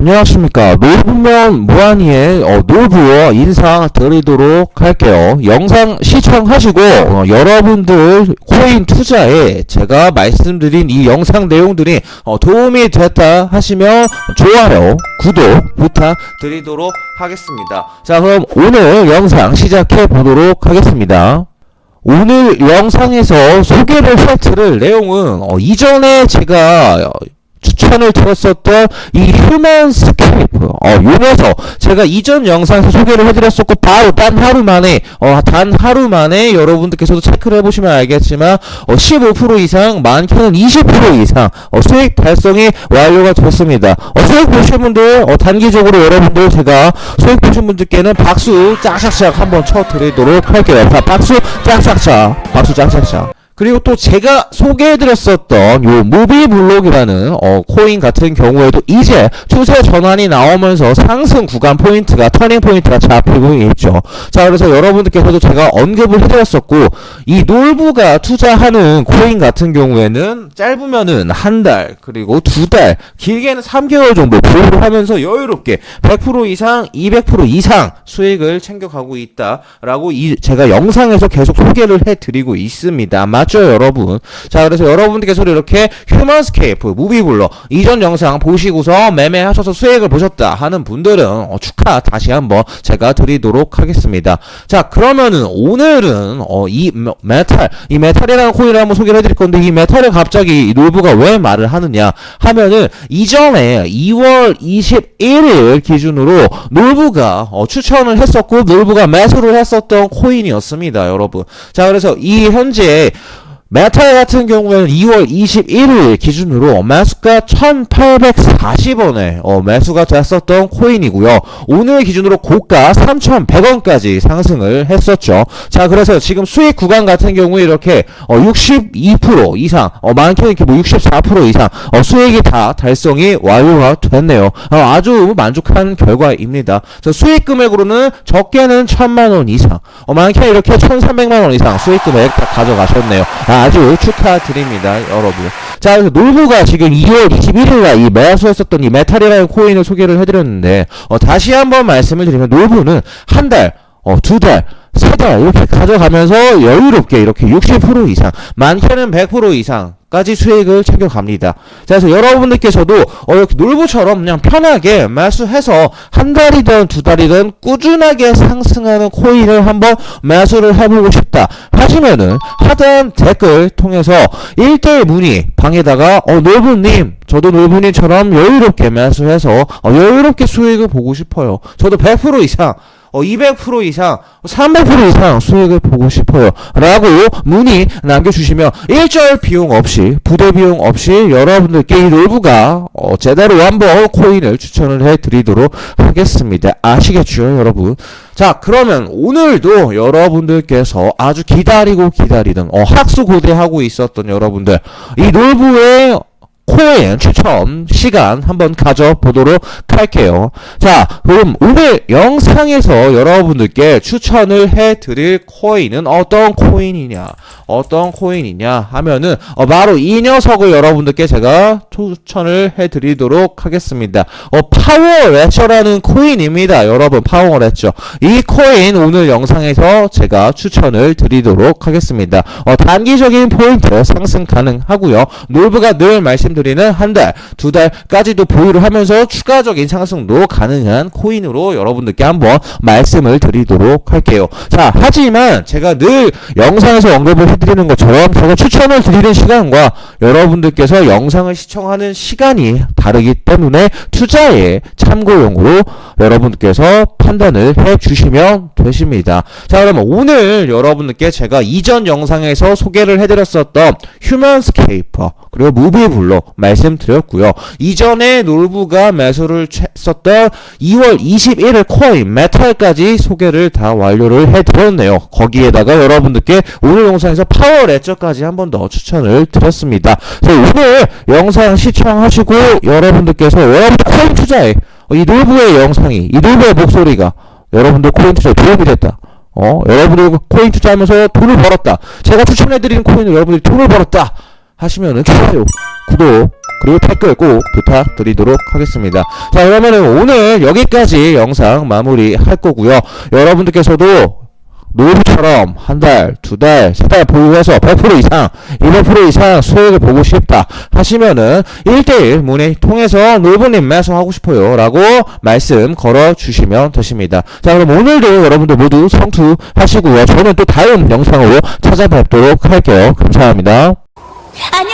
안녕하십니까. 놀부면 무한히의 어, 놀부어 인상 드리도록 할게요. 영상 시청하시고 어, 여러분들 코인 투자에 제가 말씀드린 이 영상 내용들이 어, 도움이 됐다 하시면 좋아요, 구독 부탁드리도록 하겠습니다. 자, 그럼 오늘 영상 시작해 보도록 하겠습니다. 오늘 영상에서 소개를 해드릴 내용은 어, 이전에 제가 어, 추천을 드렸었던 이 휴먼 스케이프. 어 요래서 제가 이전 영상에서 소개를 해드렸었고 바로 단 하루 만에 어 단 하루 만에 여러분들께서도 체크를 해보시면 알겠지만 어 15% 이상 많게는 20% 이상 어 수익 달성이 완료가 됐습니다. 어 수익 보신 분들 어 단기적으로 여러분들 제가 수익 보신 분들께는 박수 짝짝짝 한번 쳐드리도록 할게요. 자 박수 짝짝짝. 박수 짝짝짝 그리고 또 제가 소개해드렸었던 요 무비 블록이라는 어, 코인 같은 경우에도 이제 추세 전환이 나오면서 상승 구간 포인트가 터닝 포인트가 잡히고 있죠. 자 그래서 여러분들께서도 제가 언급을 해드렸었고 이 놀부가 투자하는 코인 같은 경우에는 짧으면은 한 달 그리고 두 달 길게는 3개월 정도 보유를 하면서 여유롭게 100% 이상 200% 이상 수익을 챙겨가고 있다라고 이 제가 영상에서 계속 소개를 해드리고 있습니다. 맞죠 여러분? 자 그래서 여러분들께서 이렇게 휴먼스케이프 무비블러 이전 영상 보시고서 매매하셔서 수익을 보셨다 하는 분들은 어, 축하 다시 한번 제가 드리도록 하겠습니다. 자 그러면은 오늘은 어, 이 메- 메탈 이 메탈이라는 코인을 한번 소개를 해드릴 건데 이 메탈을 갑자기 이 놀부가 왜 말을 하느냐 하면은 이전에 2월 21일 기준으로 놀부가 어, 추천을 했었고 놀부가 매수를 했었던 코인이었습니다 여러분 자 그래서 이 현재 메탈 같은 경우에는 2월 21일 기준으로 매수가 1840원에 어, 매수가 됐었던 코인이고요. 오늘 기준으로 고가 3100원까지 상승을 했었죠. 자, 그래서 지금 수익 구간 같은 경우에 이렇게 어, 62% 이상, 어, 많게는 이렇게 뭐 64% 이상 어, 수익이 다 달성이 완료가 됐네요. 어, 아주 만족한 결과입니다. 저 수익 금액으로는 적게는 1000만원 이상, 어, 많게는 이렇게 1300만원 이상 수익 금액 다 가져가셨네요. 아, 아주 축하드립니다, 여러분. 자, 그래서 놀부가 지금 2월 21일날 이 매수했었던 이 메탈이라는 코인을 소개를 해드렸는데, 어, 다시 한번 말씀을 드리면 놀부는 한 달, 어, 두 달, 세 달 이렇게 가져가면서 여유롭게 이렇게 60% 이상, 많게는 100% 이상, 까지 수익을 챙겨갑니다. 자, 그래서 여러분들께서도 어, 이렇게 놀부처럼 그냥 편하게 매수해서 한 달이든 두 달이든 꾸준하게 상승하는 코인을 한번 매수를 해보고 싶다 하시면은 하단 댓글 통해서 1대1 문의 방에다가 어, 놀부님 저도 놀부님처럼 여유롭게 매수해서 어, 여유롭게 수익을 보고 싶어요. 저도 100% 이상 어, 200% 이상, 300% 이상 수익을 보고 싶어요. 라고 문의 남겨주시면 일절 비용 없이, 부대 비용 없이 여러분들께 이 놀부가 어, 제대로 한번 코인을 추천을 해드리도록 하겠습니다. 아시겠죠, 여러분? 자, 그러면 오늘도 여러분들께서 아주 기다리고 기다리던, 어, 학수고대하고 있었던 여러분들, 이 놀부의 코인 추천 시간 한번 가져보도록 할게요. 자, 그럼 오늘 영상에서 여러분들께 추천을 해드릴 코인은 어떤 코인이냐, 어떤 코인이냐 하면은 어, 바로 이 녀석을 여러분들께 제가 추천을 해드리도록 하겠습니다. 어, 파워레처라는 코인입니다. 여러분 파워레처. 이 코인 오늘 영상에서 제가 추천을 드리도록 하겠습니다. 어, 단기적인 포인트 상승 가능하고요. 놀부가 늘 말씀드 리는 한 달, 두 달까지도 보유를 하면서 추가적인 상승도 가능한 코인으로 여러분들께 한번 말씀을 드리도록 할게요. 자, 하지만 제가 늘 영상에서 언급을 해드리는 것처럼 제가 추천을 드리는 시간과 여러분들께서 영상을 시청하는 시간이 다르기 때문에 투자에 참고용으로 여러분들께서 판단을 해 주시면 되십니다. 자, 그러면 오늘 여러분들께 제가 이전 영상에서 소개를 해드렸었던 휴먼스케이퍼 그리고 무비블로 말씀드렸고요. 이전에 놀부가 매수를 했었던 2월 21일 코인 메탈까지 소개를 다 완료를 해드렸네요. 거기에다가 여러분들께 오늘 영상에서 파워 레저까지 한 번 더 추천을 드렸습니다. 그래서 오늘 영상 시청하시고 여러분들께서 여러분 코인 투자에 어, 이 놀부의 영상이 이 놀부의 목소리가 여러분들 코인 투자에 도움이 됐다. 어, 여러분들 코인 투자하면서 돈을 벌었다. 제가 추천해드리는 코인을 여러분들이 돈을 벌었다. 하시면은 좋아요, 구독 그리고 댓글 꼭 부탁드리도록 하겠습니다. 자, 그러면은 오늘 여기까지 영상 마무리 할 거고요. 여러분들께서도 노후처럼 한 달, 두 달, 세 달 보유해서 100% 이상, 200% 이상 수익을 보고 싶다 하시면은 1대1 문의 통해서 노부님 매수하고 싶어요 라고 말씀 걸어 주시면 되십니다. 자, 그럼 오늘도 여러분들 모두 성투하시고요. 저는 또 다음 영상으로 찾아뵙도록 할게요. 감사합니다. 안녕히